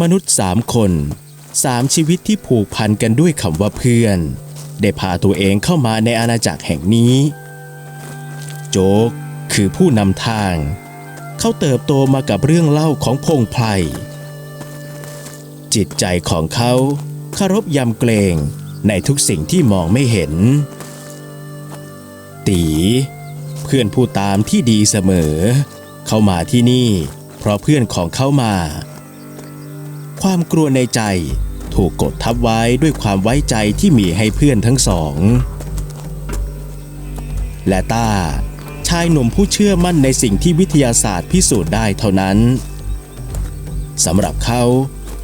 มนุษย์สามคนสามชีวิตที่ผูกพันกันด้วยคำว่าเพื่อน ได้พาตัวเองเข้ามาในอาณาจักรแห่งนี้ โจ๊กคือผู้นำทาง เขาเติบโตมากับเรื่องเล่าของพงไพรจิตใจของเขาคารพยำเกรงในทุกสิ่งที่มองไม่เห็น ตี เพื่อนผู้ตามที่ดีเสมอ เขามาที่นี่ เพราะเพื่อนของเขามา ความกลัวในใจ ถูกกดทับไว้ด้วยความไว้ใจที่มีให้เพื่อนทั้งสอง และต้าชายหนุ่มผู้เชื่อมั่นในสิ่งที่วิทยาศาสตร์พิสูจน์ได้เท่านั้นสำหรับเขา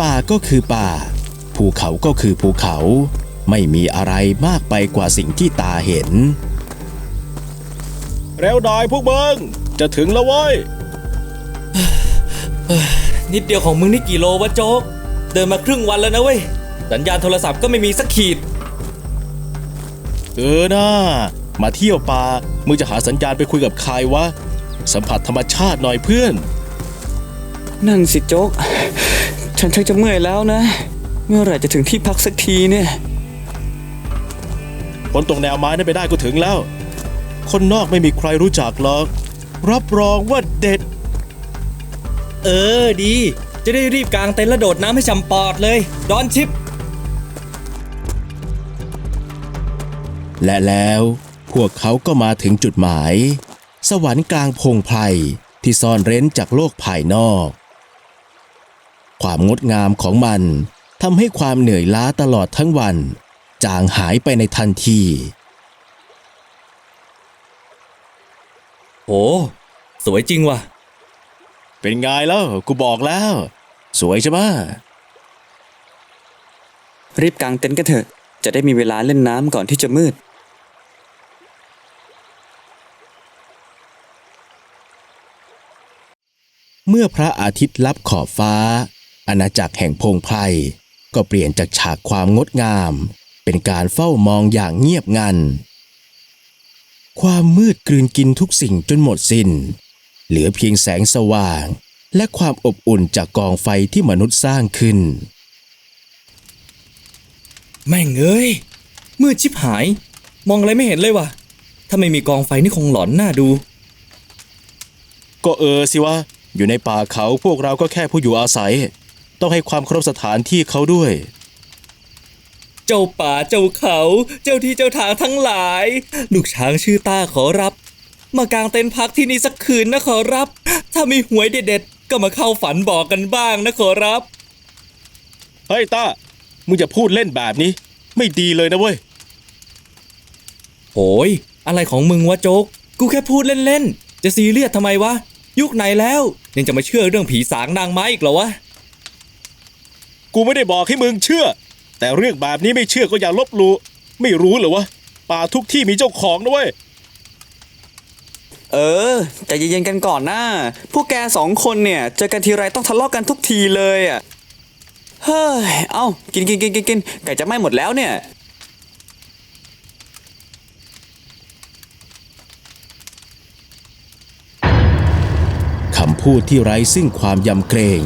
ป่าก็คือป่า ภูเขาก็คือภูเขา ไม่มีอะไรมากไปกว่าสิ่งที่ตาเห็น เร็วหน่อยพวกมึงจะถึงแล้วเว้ย นิดเดียวของมึงนี่กี่โลวะโจ๊ก เดินมาครึ่งวันแล้วนะเว้ย สัญญาณโทรศัพท์ก็ไม่มีสักขีด เออนะมาเที่ยวป่ามึงจะหาสัญญาณไปคุยกับใครวะ สัมผัสธรรมชาติหน่อยเพื่อน นั่นสิโจ๊ก ฉันชักจะเมื่อยแล้วนะ เมื่อไหร่จะถึงที่พักสักทีเนี่ย คนตรงแนวไม้นั่นไปได้ก็ถึงแล้ว คนนอกไม่มีใครรู้จักหรอก รับรองว่าเด็ด เออดี จะได้รีบกางเต็นท์และโดดน้ำให้ฉ่ำปอดเลย ดอนชิป และแล้วพวกเขาก็มาถึงจุดหมาย สวรรค์กลางพงไพรที่ซ่อนเร้นจากโลกภายนอก ความงดงามของมันทำให้ความเหนื่อยล้าตลอดทั้งวัน จางหายไปในทันที โห สวยจริงว่ะ เป็นไงแล้วกูบอกแล้ว สวยใช่ไหมรีบกางเต็นท์กันเถอะ จะได้มีเวลาเล่นน้ำก่อนที่จะมืด เมื่อพระอาทิตย์ลับขอบฟ้า อาณาจักรแห่งพงไพรก็เปลี่ยนจากฉากความงดงาม เป็นการเฝ้ามองอย่างเงียบงัน ความมืดกลืนกินทุกสิ่งจนหมดสิน้น เหลือเพียงแสงสว่าง และความอบอุ่นจากกองไฟที่มนุษย์สร้างขึ้น แม่งเอ้ยมืดชิบหาย มองอะไรไม่เห็นเลยว่ะ ถ้าไม่มีกองไฟนี่คงหลอนหน้าดู ก็เออสิวะอยู่ในป่าเขาพวกเราก็แค่ผู้อยู่อาศัย ต้องให้ความเคารพสถานที่เขาด้วย เจ้าป่าเจ้าเขา เจ้าที่เจ้าทางทั้งหลาย ลูกช้างชื่อต้าขอรับ มากางเต็นท์พักที่นี่สักคืนนะขอรับ ถ้ามีหวยเด็ดๆ ก็มาเข้าฝันบอกกันบ้างนะขอรับ เฮ้ยต้า มึงจะพูดเล่นแบบนี้ ไม่ดีเลยนะเว้ยโหยอะไรของมึงวะโจ๊ก กูแค่พูดเล่นๆ จะซีเรียสทำไมวะ ยุคไหนแล้วยังจะมาเชื่อเรื่องผีสางนางไม้อีกเหรอวะ กูไม่ได้บอกให้มึงเชื่อ แต่เรื่องแบบนี้ไม่เชื่อก็อย่าลบหลู่ไม่รู้เหรอวะป่าทุกที่มีเจ้าของนะเว้ย เออใจเย็นๆกันก่อนนะพวกแกสองคนเนี่ยเจอกันทีไรต้องทะเลาะกันทุกทีเลยอะเฮ้ย เอากินกินกินกินกินไก่จะไหม้หมดแล้วเนี่ย คำพูดที่ไร้ซึ่งความยำเกรง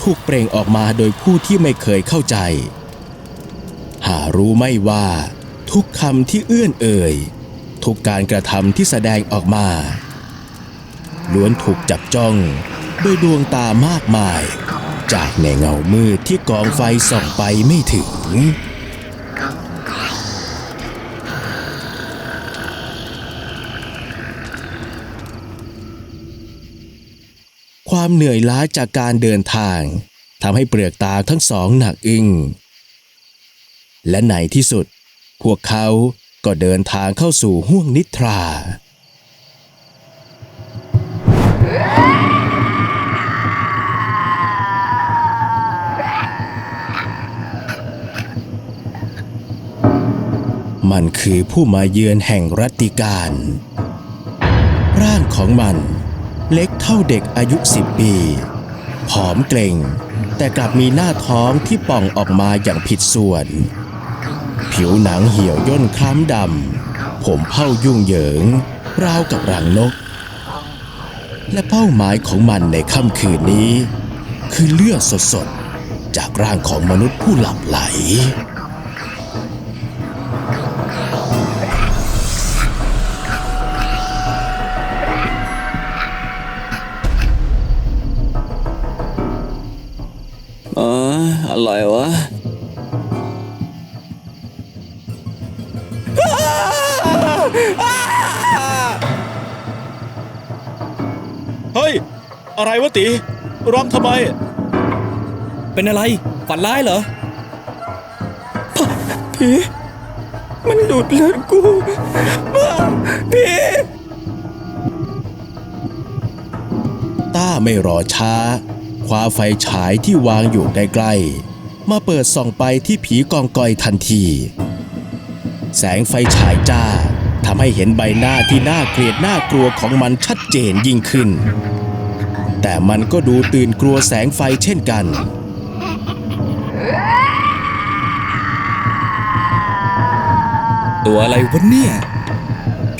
ถูกเปล่งออกมาโดยผู้ที่ไม่เคยเข้าใจ หารู้ไม่ว่า ทุกคำที่เอื้อนเอ่ย ทุกการกระทำที่แสดงออกมา ล้วนถูกจับจ้องด้วยดวงตามากมาย จากในเงามืดที่กองไฟส่องไปไม่ถึง ความเหนื่อยล้าจากการเดินทางทำให้เปลือกตาทั้งสองหนักอึ้งและในที่สุด พวกเขา ก็เดินทางเข้าสู่ห้วงนิทรา มันคือผู้มาเยือนแห่งรัตติการ ร่างของมันเล็กเท่าเด็กอายุสิบปี ผอมเกร็งแต่กลับมีหน้าท้องที่ป่องออกมาอย่างผิดส่วน ผิวหนังเหี่ยวย่นคล้ำดำ ผมเผ่ายุ่งเหยิง ราวกับรังนก และเป้าหมายของมันในค่ำคืนนี้ คือเลือดสดๆ จากร่างของมนุษย์ผู้หลับไหล อะไรวะตีร้องทำไม เป็นอะไร ฝันร้ายเหรอพี่มันดูดเลือดกูพี่ต้าไม่รอช้า คว้าไฟฉายที่วางอยู่ใกล้ๆ มาเปิดส่องไปที่ผีกองกอยทันที แสงไฟฉายจ้าทำให้เห็นใบหน้าที่น่าเกลียดน่ากลัวของมันชัดเจนยิ่งขึ้น แต่มันก็ดูตื่นกลัวแสงไฟเช่นกัน ตัวอะไรวะเนี่ย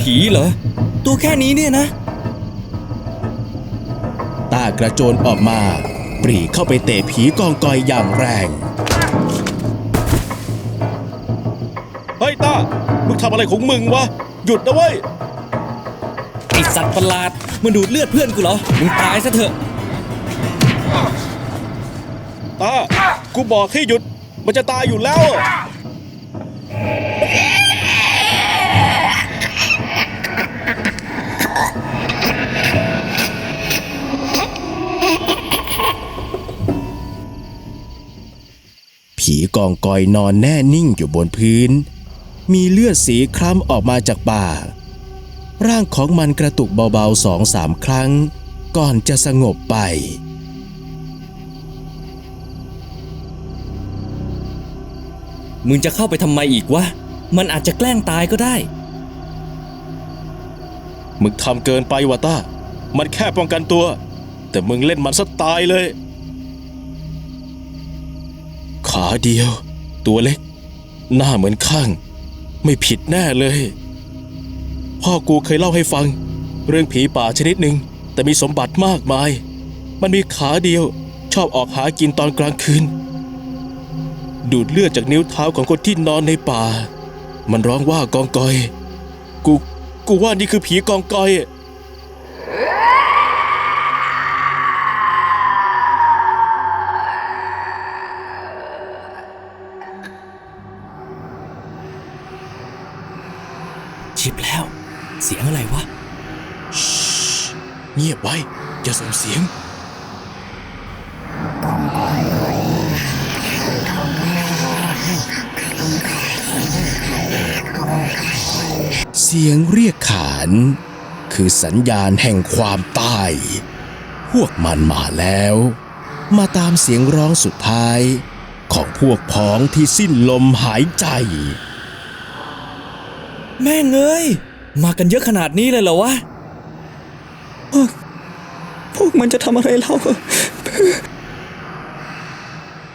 ผีเหรอ ตัวแค่นี้เนี่ยนะต้ากระโจนออกมา ปรีเข้าไปเตะผีกองกอยอย่างแรง เฮ้ยต้า มึงทำอะไรของมึงวะ หยุดนะเว้ย ไอสัตว์ประหลาด มันดูดเลือดเพื่อนกูเหรอ มึงตายซะเถอะตากูบอกให้หยุด มันจะตายอยู่แล้ว ผีกองกอยนอนแน่นิ่งอยู่บนพื้น มีเลือดสีคล้ำออกมาจากปาก ร่างของมันกระตุกเบาๆสองสามครั้ง ก่อนจะสงบไป มึงจะเข้าไปทำไมอีกวะ มันอาจจะแกล้งตายก็ได้ มึงทำเกินไปวะต้า มันแค่ป้องกันตัว แต่มึงเล่นมันซะตายเลย ขาเดียว ตัวเล็ก หน้าเหมือนข้าง ไม่ผิดแน่เลย พ่อกูเคยเล่าให้ฟัง เรื่องผีป่าชนิดหนึ่งแต่มีสมบัติมากมาย มันมีขาเดียวชอบออกหากินตอนกลางคืน ดูดเลือดจากนิ้วเท้าของคนที่นอนในป่า มันร้องว่ากองกอย กู กูว่านี่คือผีกองกอย เงียบไว้ อย่าส่งเสียง เสียงเรียกขาน คือสัญญาณแห่งความตาย พวกมันมาแล้ว มาตามเสียงร้องสุดท้าย ของพวกพ้องที่สิ้นลมหายใจ แม่เอ้ยมากันเยอะขนาดนี้เลยเหรอวะ พวกมันจะทำอะไรเรา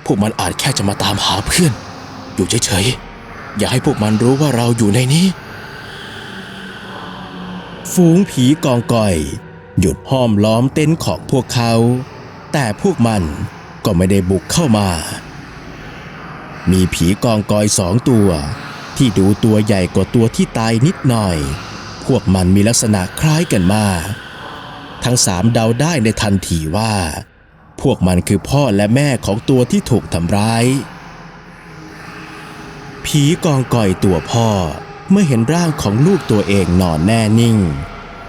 พวกมันอาจแค่จะมาตามหาเพื่อน อยู่เฉยๆ อย่าให้พวกมันรู้ว่าเราอยู่ในนี้ ฝูงผีกองก่อย หยุดห้อมล้อมเต็นท์ของพวกเขา แต่พวกมันก็ไม่ได้บุกเข้ามา มีผีกองกอยสองตัว ที่ดูตัวใหญ่กว่าตัวที่ตายนิดหน่อย พวกมันมีลักษณะคล้ายกันมาก ทั้งสามเดาได้ในทันทีว่า พวกมันคือพ่อและแม่ของตัวที่ถูกทำร้าย ผีกองก่อยตัวพ่อเมื่อเห็นร่างของลูกตัวเองนอนแน่นิ่ง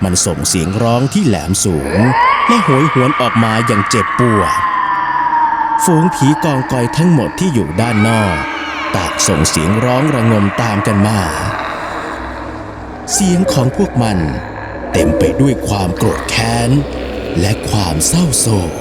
มันส่งเสียงร้องที่แหลมสูง และโหยหวนออกมาอย่างเจ็บปวดฝูงผีกองกอยทั้งหมดที่อยู่ด้านนอก ต่างส่งเสียงร้องระงมตามกันมา เสียงของพวกมัน เต็มไปด้วยความโกรธแค้น และความเศร้าโศก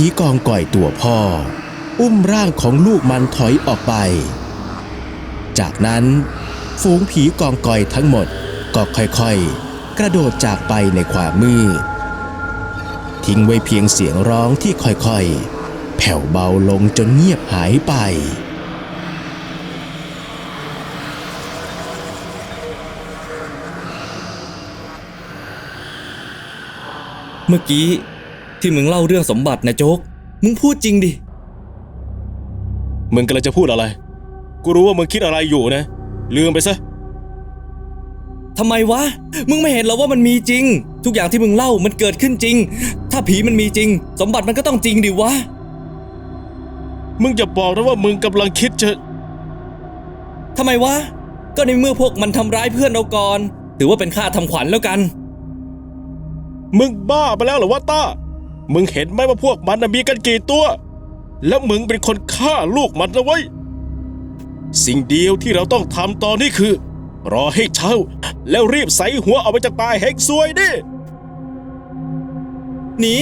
ผีกองก่อยตัวพ่อ อุ้มร่างของลูกมันถอยออกไป จากนั้น ฝูงผีกองก่อยทั้งหมดก็ค่อยๆ กระโดดจากไปในความมืดทิ้งไว้เพียงเสียงร้องที่ค่อยๆ แผ่วเบาลงจนเงียบหายไปเมื่อกี้ ที่มึงเล่าเรื่องสมบัตินะโจ๊ก มึงพูดจริงดิ มึงกำลังจะพูดอะไร กูรู้ว่ามึงคิดอะไรอยู่นะ ลืมไปซะ ทำไมวะ มึงไม่เห็นเหรอว่ามันมีจริง ทุกอย่างที่มึงเล่ามันเกิดขึ้นจริง ถ้าผีมันมีจริง สมบัติมันก็ต้องจริงดิวะ มึงอย่าบอกนะว่ามึงกำลังคิดจะทำไมวะ ก็ในเมื่อพวกมันทำร้ายเพื่อนเราก่อน ถือว่าเป็นค่าทำขวัญแล้วกัน มึงบ้าไปแล้วเหรอวะต้า มึงเห็นไหมว่าพวกมันน่ะมีกันกี่ตัว แล้วมึงเป็นคนฆ่าลูกมันนะเว้ยสิ่งเดียวที่เราต้องทำตอนนี้คือ รอให้เช้า แล้วรีบใส่หัวเอาไปจากตายแหกซวยดิหนี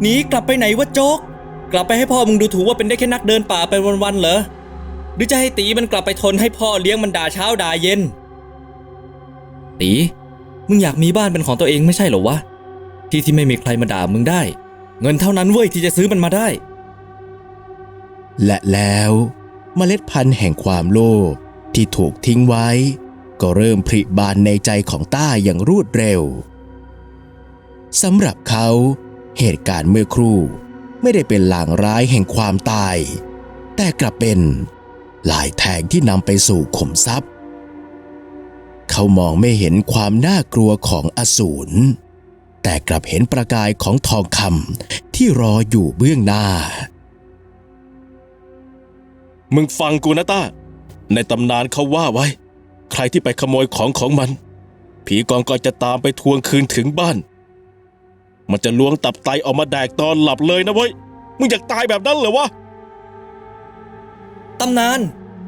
หนีกลับไปไหนวะโจ๊ก กลับไปให้พ่อมึงดูถูกว่าเป็นได้แค่นักเดินป่าไปวันๆเหรอหรือจะให้ตีมันกลับไปทนให้พ่อเลี้ยงมันด่าเช้าด่าเย็น ตี มึงอยากมีบ้านเป็นของตัวเองไม่ใช่เหรอวะ ที่ที่ไม่มีใครมาด่ามึงได้ เงินเท่านั้นเว้ยที่จะซื้อมันมาได้ และแล้วเมล็ดพันธุ์แห่งความโลภที่ถูกทิ้งไว้ ก็เริ่มผลิบานในใจของต้าอย่างรวดเร็วสำหรับเขา เหตุการณ์เมื่อครู่ไม่ได้เป็นหลางร้ายแห่งความตาย แต่กลับเป็นลายแทงที่นำไปสู่ขุมทรัพย์ เขามองไม่เห็นความน่ากลัวของอสูร แต่กลับเห็นประกายของทองคำที่รออยู่เบื้องหน้า มึงฟังกูนะต้า ในตำนานเขาว่าไว้ ใครที่ไปขโมยของของมัน ผีกองก็จะตามไปทวงคืนถึงบ้าน มันจะล้วงตับไตออกมาแดกตอนหลับเลยนะเว้ย มึงอยากตายแบบนั้นเหรอวะ ตำนาน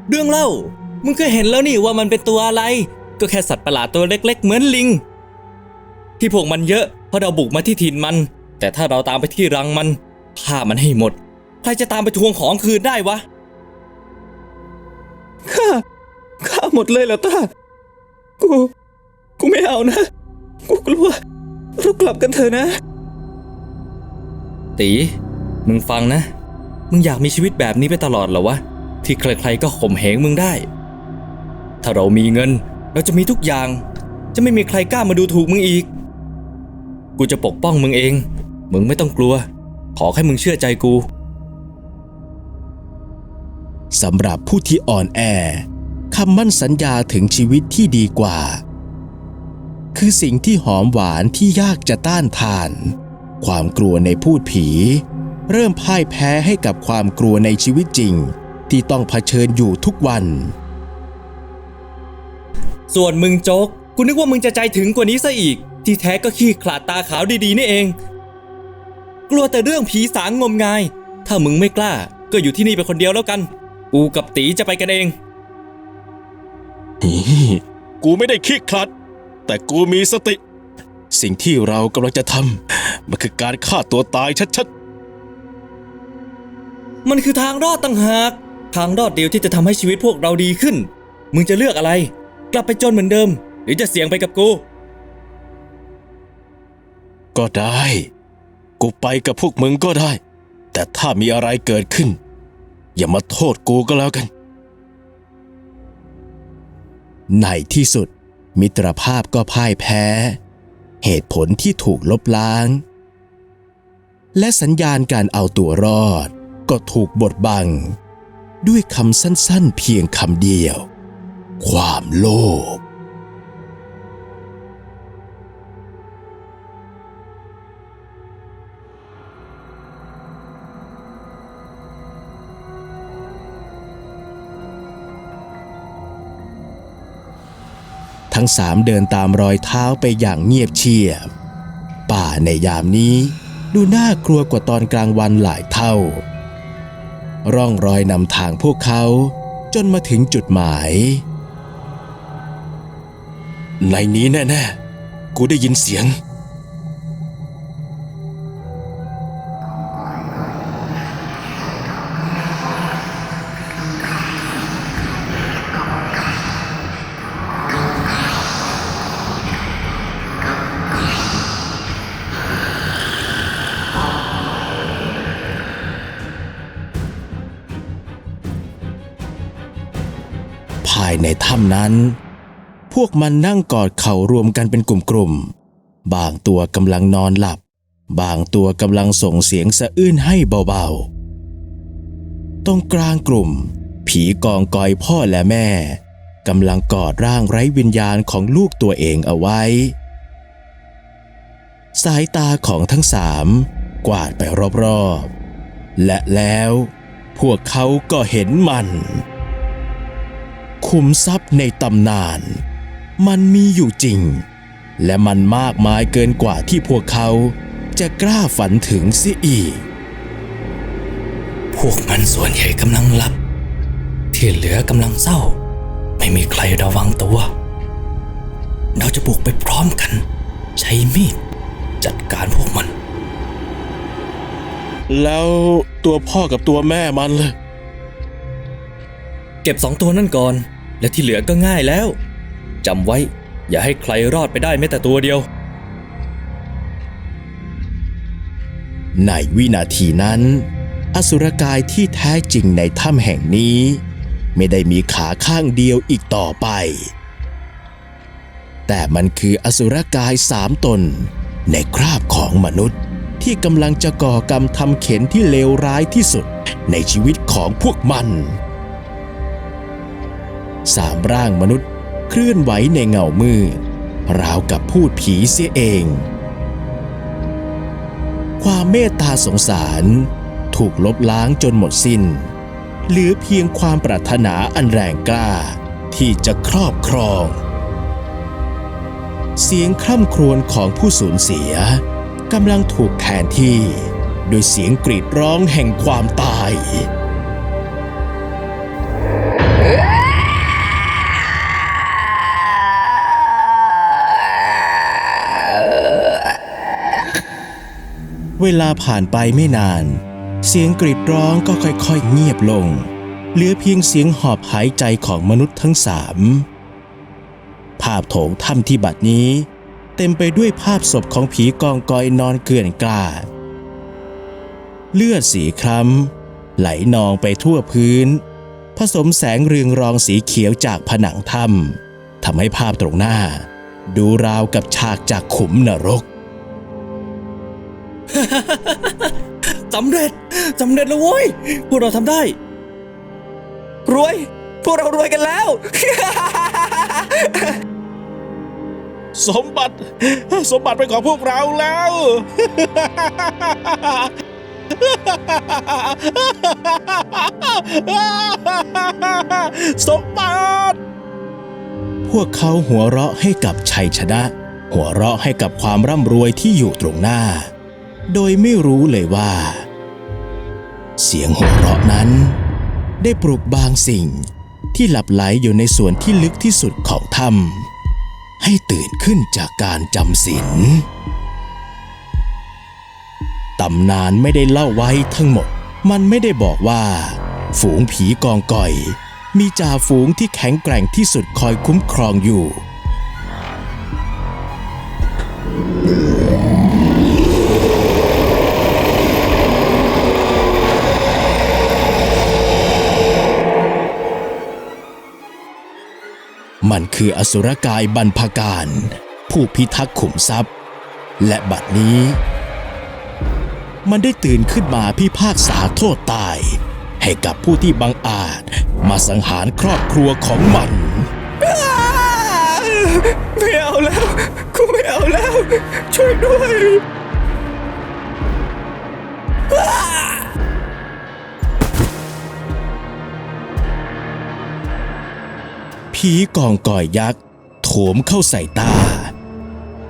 เรื่องเล่า มึงก็เห็นแล้วนี่ว่ามันเป็นตัวอะไร ก็แค่สัตว์ประหลาดตัวเล็ก ๆ เหมือนลิง ที่พวกมันเยอะเพราะเราบุกมาที่ถิ่นมัน แต่ถ้าเราตามไปที่รังมันฆ่ามันให้หมด ใครจะตามไปทวงของคืนได้วะข้าข้าหมดเลยเหรอตากู กูไม่เอานะ กูกลัวเรากลับกันเถอะนะ ตี มึงฟังนะ มึงอยากมีชีวิตแบบนี้ไปตลอดเหรอวะ ที่ใครๆก็ข่มเหงมึงได้ ถ้าเรามีเงิน เราจะมีทุกอย่าง จะไม่มีใครกล้ามาดูถูกมึงอีก กูจะปกป้องมึงเอง มึงไม่ต้องกลัว ขอแค่มึงเชื่อใจกูสำหรับผู้ที่อ่อนแอคำมั่นสัญญาถึงชีวิตที่ดีกว่า คือสิ่งที่หอมหวานที่ยากจะต้านทาน ความกลัวในพูดผี เริ่มพ่ายแพ้ให้กับความกลัวในชีวิตจริง ที่ต้องเผชิญอยู่ทุกวัน ส่วนมึงโจ๊กกูนึกว่ามึงจะใจถึงกว่านี้ซะอีก ที่แท้ก็ขี้ขลาดตาขาวดีๆนี่เอง กลัวแต่เรื่องผีสางงมงาย ถ้ามึงไม่กล้า ก็อยู่ที่นี่ไปคนเดียวแล้วกัน กูกับตีจะไปกันเอง กูไม่ได้ขี้ขลาดแต่กูมีสติ สิ่งที่เรากำลังจะทำมันคือการฆ่าตัวตายชัดมันคือทางรอดต่างหาก ทางรอดเดียวที่จะทำให้ชีวิตพวกเราดีขึ้น มึงจะเลือกอะไร กลับไปจนเหมือนเดิม หรือจะเสี่ยงไปกับกูๆ ก็ได้ กูไปกับพวกมึงก็ได้ แต่ถ้ามีอะไรเกิดขึ้น อย่ามาโทษกูก็แล้วกัน ในที่สุด มิตรภาพก็พ่ายแพ้ เหตุผลที่ถูกลบล้าง และสัญญาณการเอาตัวรอดก็ถูกบดบัง ด้วยคำสั้นๆเพียงคำเดียว ความโลภ ทั้งสามเดินตามรอยเท้าไปอย่างเงียบเชียบ ป่าในยามนี้ดูน่ากลัวกว่าตอนกลางวันหลายเท่า ร่องรอยนำทางพวกเขาจนมาถึงจุดหมาย ในนี้แน่ๆ กูได้ยินเสียง มันนั่งกอดเข่ารวมกันเป็นกลุ่มๆ บางตัวกำลังนอนหลับ บางตัวกำลังส่งเสียงสะอื้นให้เบาๆ ตรงกลางกลุ่ม ผีกองกอยพ่อและแม่กำลังกอดร่างไร้วิญญาณของลูกตัวเองเอาไว้ สายตาของทั้งสามกวาดไปรอบๆ และแล้วพวกเขาก็เห็นมัน คุมทรัพย์ในตำนาน มันมีอยู่จริง และมันมากมายเกินกว่าที่พวกเขาจะกล้าฝันถึงเสียอีก พวกมันส่วนใหญ่กำลังหลับ ที่เหลือกำลังเศร้า ไม่มีใครระวังตัว เราจะบุกไปพร้อมกัน ใช้มีดจัดการพวกมัน แล้วตัวพ่อกับตัวแม่มันเลย เก็บสองตัวนั่นก่อน และที่เหลือก็ง่ายแล้ว จำไว้ อย่าให้ใครรอดไปได้แม้แต่ตัวเดียว ในวินาทีนั้น อสุรกายที่แท้จริงในถ้ำแห่งนี้ ไม่ได้มีขาข้างเดียวอีกต่อไป แต่มันคืออสุรกายสามตน ในคราบของมนุษย์ที่กำลังจะก่อกรรมทำเข็นที่เลวร้ายที่สุดในชีวิตของพวกมันสามร่างมนุษย์ เคลื่อนไหวในเงามืดราวกับพูดผีเสียเอง ความเมตตาสงสารถูกลบล้างจนหมดสิน้น เหลือเพียงความปรารถนาอันแรงกล้าที่จะครอบครอง เสียงคร่ำครวญของผู้สูญเสียกำลังถูกแทนที่ โดยเสียงกรีดร้องแห่งความตาย เวลาผ่านไปไม่นาน เสียงกรีดร้องก็ค่อยๆ เงียบลง เหลือเพียงเสียงหอบหายใจของมนุษย์ทั้งสามภาพโถงถ้ำที่บัดนี้ เต็มไปด้วยภาพศพของผีกองกอยนอนเกลื่อนกลาดเลือดสีคล้ำไหลนองไปทั่วพื้น ผสมแสงเรืองรองสีเขียวจากผนังถ้ำทำให้ภาพตรงหน้า ดูราวกับฉากจากขุมนรก สำเร็จสำเร็จแล้วเว้ยพวกเราทำได้ รวย พวกเรารวยกันแล้ว สมบัติ สมบัติเป็นของพวกเราแล้ว สมบัติ พวกเขาหัวเราะให้กับชัยชนะ หัวเราะให้กับความร่ำรวยที่อยู่ตรงหน้า โดยไม่รู้เลยว่า เสียงหัวเราะนั้น ได้ปลุกบางสิ่งที่หลับไหลอยู่ในส่วนที่ลึกที่สุดของถ้ำให้ตื่นขึ้นจากการจำศีลตำนานไม่ได้เล่าไว้ทั้งหมด มันไม่ได้บอกว่า ฝูงผีกองก่อย มีจ่าฝูงที่แข็งแกร่งที่สุดคอยคุ้มครองอยู่ คืออสุรกายบรรพการ ผู้พิทักษ์ขุมทรัพย์ และบัดนี้ มันได้ตื่นขึ้นมาพิพากษาโทษตาย ให้กับผู้ที่บังอาจมาสังหารครอบครัวของมันไม่เอาแล้วกูไม่เอาแล้ว ช่วยด้วย ผีกองกอยยักษ์โถมเข้าใส่ตา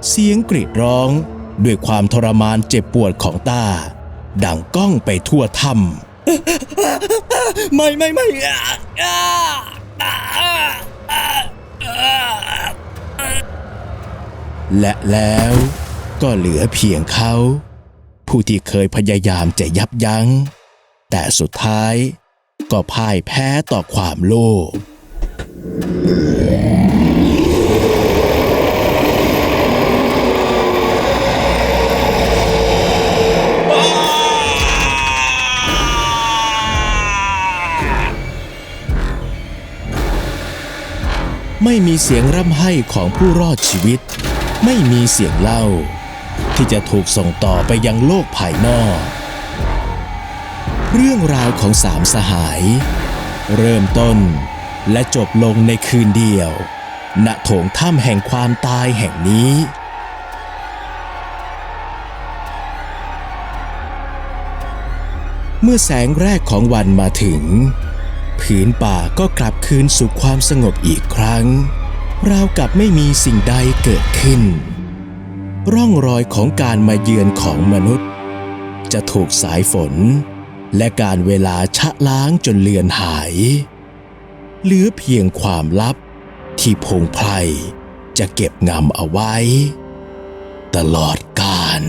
เสียงกรีดร้องด้วยความทรมานเจ็บปวดของตา ดังก้องไปทั่วถ้ไม่ไม่ไม่อะอะอะอะอะำและแล้วก็เหลือเพียงเขา ผู้ที่เคยพยายามจะยับยัง้ง แต่สุดท้ายก็พ่ายแพ้ต่อความโลภ ไม่มีเสียงร่ำไห้ของผู้รอดชีวิต ไม่มีเสียงเล่า ที่จะถูกส่งต่อไปยังโลกภายนอก เรื่องราวของสามสหาย เริ่มต้น และจบลงในคืนเดียว ณโถงถ้ำแห่งความตายแห่งนี้ เมื่อแสงแรกของวันมาถึง ผืนป่าก็กลับคืนสู่ความสงบอีกครั้ง ราวกับไม่มีสิ่งใดเกิดขึ้น ร่องรอยของการมาเยือนของมนุษย์ จะถูกสายฝน และการเวลาชะล้างจนเลือนหาย หลือเพียงความลับที่พงไพรจะเก็บงำเอาไว้ ตลอดกาล